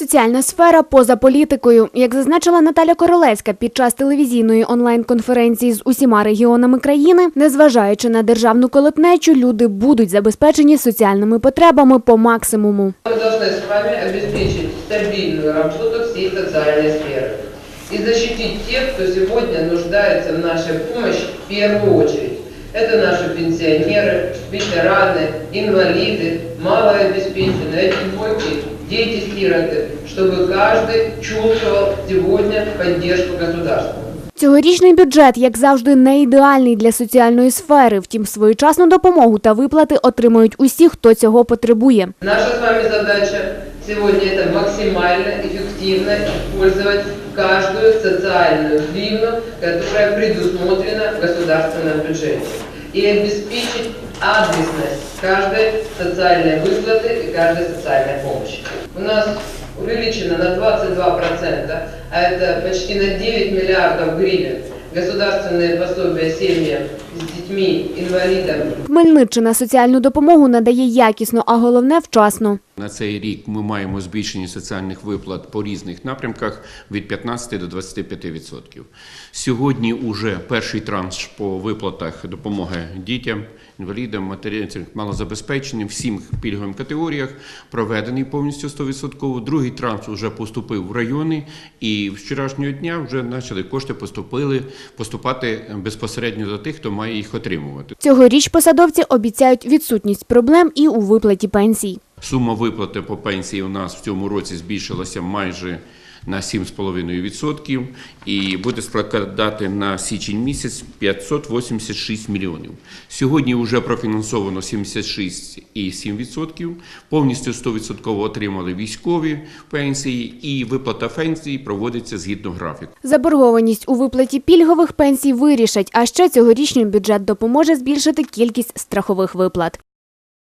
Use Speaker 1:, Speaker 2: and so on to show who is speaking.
Speaker 1: Соціальна сфера поза політикою. Як зазначила Наталя Королевська під час телевізійної онлайн-конференції з усіма регіонами країни, незважаючи на державну колотнечу, люди будуть забезпечені соціальними потребами по максимуму.
Speaker 2: Мы должны с вами обеспечить стабильную работу всей социальной сферы и защитить тех, кто сегодня нуждается в нашей помощи в первую очередь. Это наши пенсионеры, ветераны, инвалиды, малообеспеченные, одинокие, дети-сироты, чтобы каждый чувствовал сегодня поддержку государства.
Speaker 1: Цьогорічний бюджет, як завжди, не ідеальний для соціальної сфери. Втім, своєчасну допомогу та виплати отримають усі, хто цього потребує.
Speaker 2: Наша с вами задача сегодня это максимально эффективно использовать каждую социальную гривну, которая предусмотрена в государственном бюджете, и обеспечить адресность каждой социальной выплаты и каждой социальной помощи. У нас увеличено на 22%, а это почти на 9 миллиардов гривен государственные пособия семьям с детьми, инвалидами,
Speaker 1: Хмельниччина соціальну допомогу надає якісно, а головне вчасно.
Speaker 3: На цей рік ми маємо збільшення соціальних виплат по різних напрямках від 15 до 25%. Сьогодні уже перший транш по виплатах допомоги дітям, інвалідам, матерям малозабезпеченим, всім пільговим категоріях проведений повністю 100%. Другий транш вже поступив в райони, і вчорашнього дня вже почали кошти поступили поступати безпосередньо до тих, хто має їх отримувати.
Speaker 1: Цьогоріч посадовці обіцяють відсутність проблем і у виплаті пенсій.
Speaker 3: Сума виплати по пенсії у нас в цьому році збільшилася майже на 7,5% і буде складати на січень місяць 586 мільйонів. Сьогодні вже профінансовано 76,7%, повністю 100% отримали військові пенсії і виплата пенсії проводиться згідно графіку.
Speaker 1: Заборгованість у виплаті пільгових пенсій вирішать, а ще цьогорічний бюджет допоможе збільшити кількість страхових виплат.